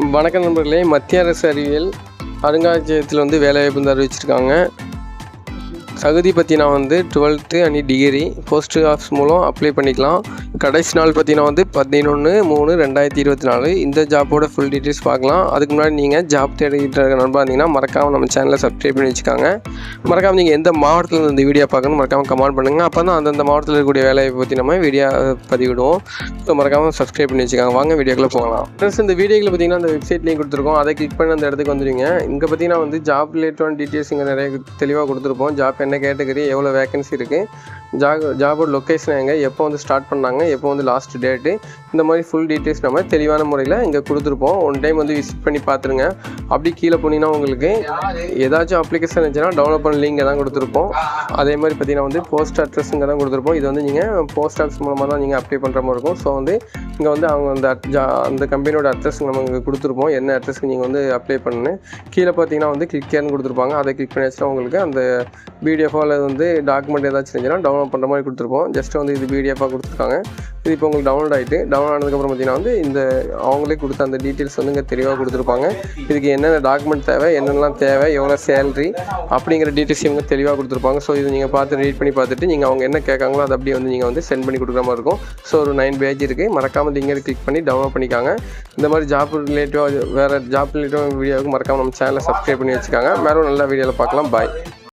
வணக்கம் நண்பர்களே மத்திய அரசு அறிவியல் அருங்காட்சியகத்தில் வந்து வேலைவாய்ப்பு வந்து அறிவிச்சிருக்காங்க. தகுதி பற்றினா வந்து twelfth and degree post office மூலம் அப்ளை பண்ணிக்கலாம். கடைசி நாள் பார்த்தீங்கன்னா வந்து பதினொன்று மூணு ரெண்டாயிரத்தி இருபத்தி நாலு. இந்த ஜாப்போட ஃபுல் டீட்டெயில்ஸ் பார்க்கலாம். அதுக்கு முன்னாடி நீங்கள் ஜாப் தேடிக்கிட்டு இருக்க நண்பா இருந்தீங்கன்னா மறக்காமல் நம்ம சேனலை சப்ஸ்கிரைப் பண்ணி வச்சுக்காங்க. மறக்காமல் நீங்கள் எந்த மாவட்டத்தில் இந்த வீடியோ பார்க்கணும் மறக்காமல் கமெண்ட் பண்ணுங்கள் அப்போ தான் அந்தந்த மாவட்டத்தில் இருக்கக்கூடிய வேலையை பற்றி நம்ம வீடியோ பதிவிடுவோம். ஸோ மறக்காமல் சப்ஸ்கிரைப் பண்ணி வச்சுக்காங்க. வாங்க வீடியோக்குள்ளே போகலாம். ஃப்ரெண்ட்ஸ் இந்த வீடியோவில் பார்த்தீங்கன்னா அந்த வெப்சைட் லிங்க் கொடுத்துருக்கோம். அதை கிளிக் பண்ணி அந்த இடத்துக்கு வந்துடுங்க இங்கே பார்த்தீங்கன்னா வந்து ஜாப் ரிலேட்டடான டீட்டெயில்ஸ் இங்கே நிறைய தெளிவாக கொடுத்துருப்போம். ஜாப் என்ன கேட்டகரி எவ்வளோ வேகன்சி இருக்குது ஜாப் ஜாபோட லொக்கேஷன் எங்கே எப்போ வந்து ஸ்டார்ட் பண்ணாங்க எப்போ வந்து லாஸ்ட் டேட்டு இந்த மாதிரி ஃபுல் டீட்டெயில்ஸ் நம்ம தெளிவான முறையில் இங்கே கொடுத்துருப்போம். ஒன் டைம் வந்து விசிட் பண்ணி பார்த்துருங்க. அப்படி கீழே போனீங்கன்னா உங்களுக்கு ஏதாச்சும் அப்ளிகேஷன் இருந்துச்சுன்னா டவுன்லோட் பண்ண லிங்க் தான் கொடுத்துருப்போம். அதே மாதிரி பார்த்தீங்கன்னா வந்து போஸ்ட் அட்ரஸ் இங்கே தான் கொடுத்துருப்போம். இது வந்து நீங்கள் போஸ்ட் ஆஃபீஸ் மூலமாக தான் நீங்கள் அப்ளை பண்ணுற மாதிரி இருக்கும். ஸோ வந்து இங்கே வந்து அவங்க அந்த ஜா- அந்த கம்பெனியோட அட்ரஸ் நம்ம இங்கே கொடுத்துருப்போம். என்ன அட்ரஸ்க்கு நீங்கள் வந்து அப்ளை பண்ணு கீழே பார்த்தீங்கன்னா வந்து கிளிக் கேர்னு கொடுத்துருப்பாங்க. அதை கிளிக் பண்ணி உங்களுக்கு அந்த பிடிஎஃபோ அல்லது வந்து டாக்குமெண்ட் ஏதாச்சும் இருந்துச்சுன்னா டவுன்லோட் பண்ணுற மாதிரி கொடுத்துருப்போம். ஜஸ்ட் வந்து இது பிடிஎஃபாக கொடுத்துருக்காங்க. இது இப்போ உங்களுக்கு டவுன்லோட் ஆகிட்டு டவுன்லோட் ஆனதுக்கப்புறம் பார்த்தீங்கன்னா வந்து இந்த அவங்களே கொடுத்த அந்த டீட்டெயில்ஸ் வந்து இங்கே தெளிவாக கொடுத்துருப்பாங்க. இதுக்கு என்னென்ன டாக்குமெண்ட் தேவை என்னென்னலாம் தேவை எவ்வளோ சேலரி அப்படிங்கிற டீட்டெயில்ஸ் இவங்க தெளிவாக கொடுத்துருப்பாங்க. ஸோ இது நீங்கள் பார்த்து ரீட் பண்ணி பார்த்துட்டு நீங்கள் அவங்க என்ன கேட்காங்களோ அதை அப்படியே வந்து நீங்கள் வந்து சென்ட் பண்ணி கொடுக்குற மாதிரி இருக்கும். ஸோ ஒரு நைன் பேஜ் இருக்குது மறக்காமல் லிங்கை கிளிக் பண்ணி டவுன்லோட் பண்ணிக்காங்க. இந்த மாதிரி ஜாப் ரிலேட்டிவாக வேறு ஜாப் ரிலேட்டிவாக வீடியோவுக்கு மறக்காமல் நம்ம சேனலை சப்ஸ்கிரைப் பண்ணி வச்சுக்காங்க. மேலும் நல்ல வீடியோவில் பார்க்கலாம். பாய்